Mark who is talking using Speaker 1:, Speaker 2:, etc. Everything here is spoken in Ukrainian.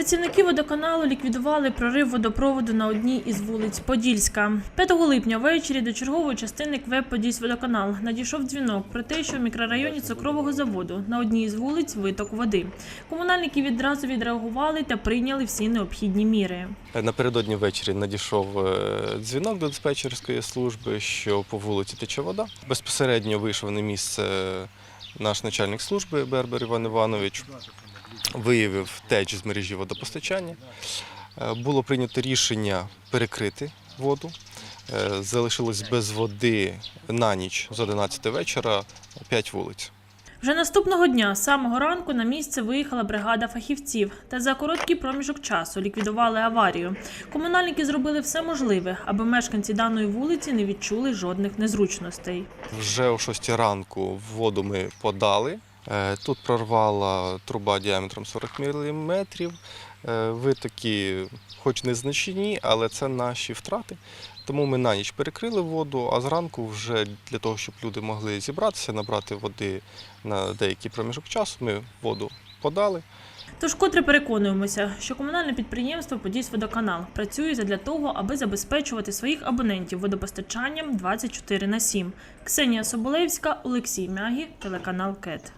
Speaker 1: Працівники водоканалу ліквідували прорив водопроводу на одній із вулиць Подільська. 5 липня ввечері до чергової частини КВЕП «Подільськводоканал» надійшов дзвінок про те, що в мікрорайоні цукрового заводу на одній із вулиць виток води. Комунальники відразу відреагували та прийняли всі необхідні міри.
Speaker 2: Напередодні ввечері надійшов е, дзвінок до диспетчерської служби, що по вулиці тече вода. Безпосередньо вийшов на місце наш начальник служби Бербер Іван Іванович, виявив теч з мережі водопостачання. Е, Було прийнято рішення перекрити воду. Е, Залишилось без води на ніч з 11 вечора 5 вулиць.
Speaker 1: Вже наступного дня, з самого ранку, на місце виїхала бригада фахівців та за короткий проміжок часу ліквідували аварію. Комунальники зробили все можливе, аби мешканці даної вулиці не відчули жодних незручностей.
Speaker 2: Вже о 6 ранку воду ми подали. Е, Тут прорвала труба діаметром 40 мм. Витоки, хоч незначні, але це наші втрати. Тому ми на ніч перекрили воду, а зранку вже для того, щоб люди могли зібратися, набрати води на деякий проміжок часу, ми воду подали.
Speaker 1: Тож котре переконуємося, що комунальне підприємство «Подільськводоканал» працює для того, аби забезпечувати своїх абонентів водопостачанням 24 на 7. Ксенія Соболевська, Олексій Мягі, телеканал КЕТ.